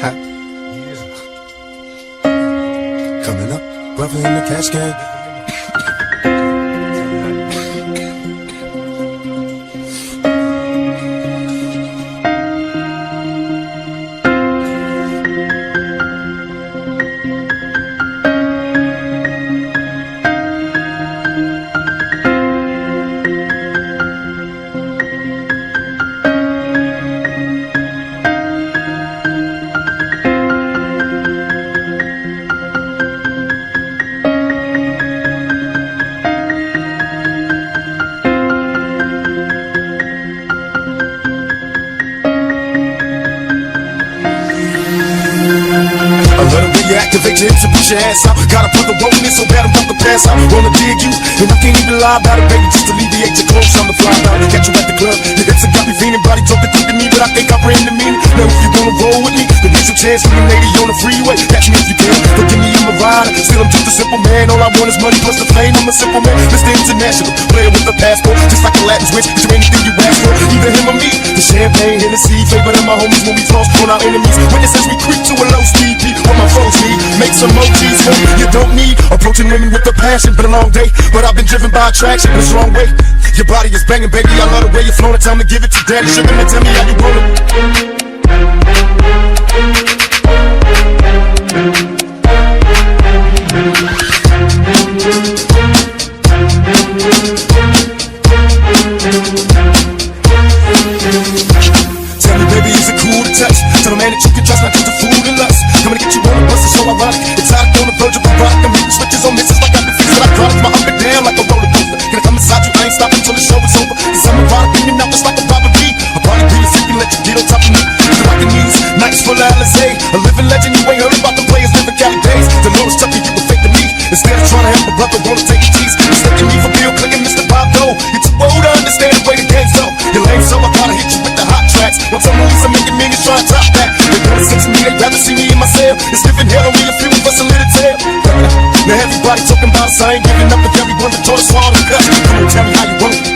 Hot. Coming up, rougher in the cash game. Activate your hips and push your ass out. Gotta put the roll in so bad I'm about to pass out. Wanna dig you, and I can't even lie about it, baby. Just alleviate your clothes, I'm the fly out. Catch you at the club, your hips have got me feeling. Body talking to me, but I think I ran the meaning. Now if you wanna roll with me, then here's your chance for the a simple man. All I want is money plus the fame. I'm a simple man, Mr. International, player with a passport, just like a Latin switch. There anything you ask for? Either him or me. The champagne, Hennessy, favorite of my homies when we toss on our enemies. Witnesses we creep to a low speed, beat what my foes need. Make some emojis, homie, you don't need. Approaching women with a passion, been a long day, but I've been driven by attraction in a strong way. Your body is banging, baby. I love the way you're flowing. Time to give it to daddy. Sugar, now tell me how you want it. Us, I ain't giving up if everyone that told us all the cuss. Come on, tell me how you want it.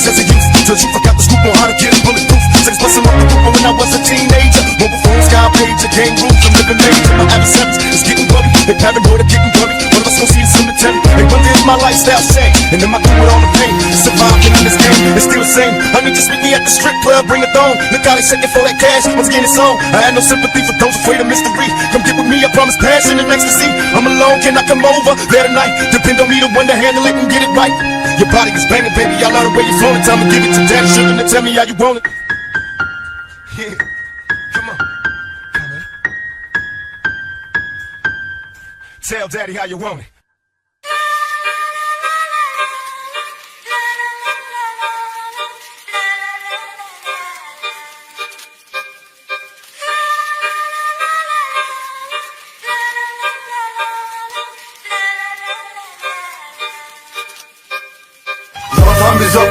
As a youth till you forgot the scoop on how to get bulletproof. Sex busting up the roof when I was a teenager. Mobile phones, sky pager, game rules, I'm living major. My adversaries if my. And am I through with all the pain? Surviving in this game, it's still the same. I to meet me at the strip club, bring a thong. Look how they shaking for that cash. Again, it's on. I had no sympathy for those afraid of mystery. Come get with me, I promise passion and ecstasy. I'm alone, can I come over there tonight? Depend on me, the one to handle it and get it right. Your body is banging, baby. I love the way you're flowing. Time to give it to daddy. Sugar, now tell me how you want it. Yeah, come on. Come on. Tell daddy how you want it.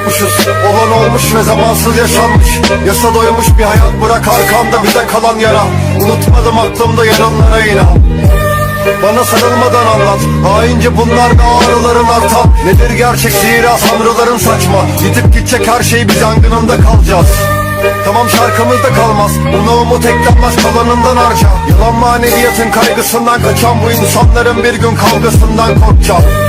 Yokmuşuz Olan olmuş ve zamansız yaşanmış. Yasa doymuş bir hayat bırak arkamda bize kalan yara. Unutmadım aklımda yarınlara inan. Bana sarılmadan anlat. Haince bunlar da ağrıların artan. Nedir gerçek zira sanrıların saçma. Gidip gidecek her şey biz yangınında kalacağız. Tamam şarkımızda kalmaz. Buna umut eklenmez kalanından harca. Yalan maneviyatın kaygısından kaçan Bu insanların bir gün kavgasından korkacak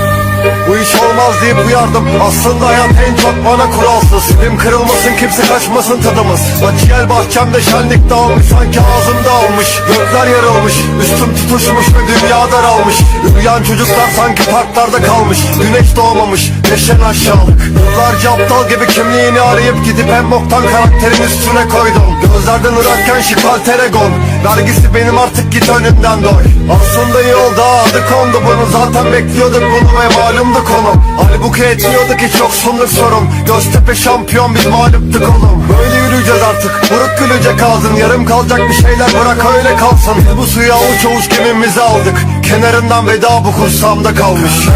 bu iş olmaz deyip uyardım. Aslında hayat en çok bana kuralsız. Dilim kırılmasın kimse kaçmasın tadımız. Açıyel bahçemde şenlik dağılmış Sanki ağzımda almış Gökler yarılmış Üstüm tutuşmuş ve dünya daralmış. Uyuyan çocuklar sanki parklarda kalmış. Güneş doğmamış Neşen aşağılık. Yıllarca aptal gibi kimliğini arayıp Gidip en boktan karakterin üstüne koydum. Gözlerden ırakken şikal teregon Vergisi benim artık git önümden doy. Aslında yolda adı kondu bunu Zaten bekliyorduk bunu ve malumdu konu Halbuki etmiyordu ki çok sonluk sorun Göztepe şampiyon biz mağluptuk oğlum. Böyle yürüyeceğiz artık. Buruk gülecek ağzın. Yarım kalacak bir şeyler bırak öyle kalsın. Biz bu suyu avuç avuç gemimizi aldık. Kenarından veda bu kursamda kalmış.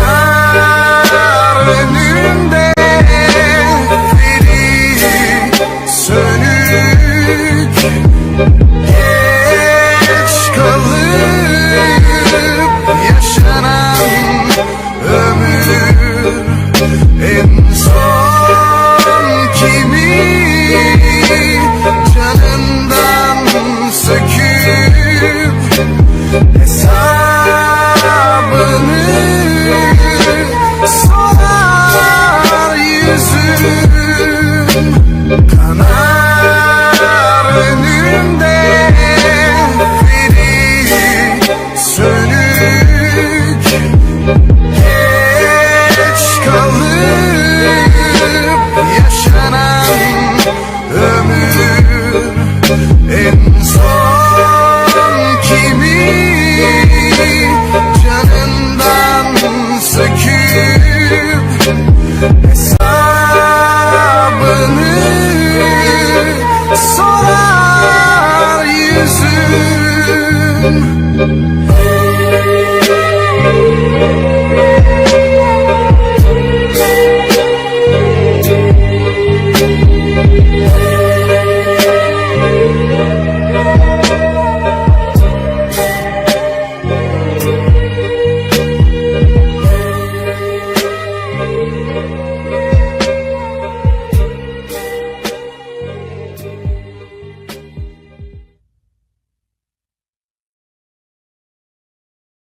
Önünde Let's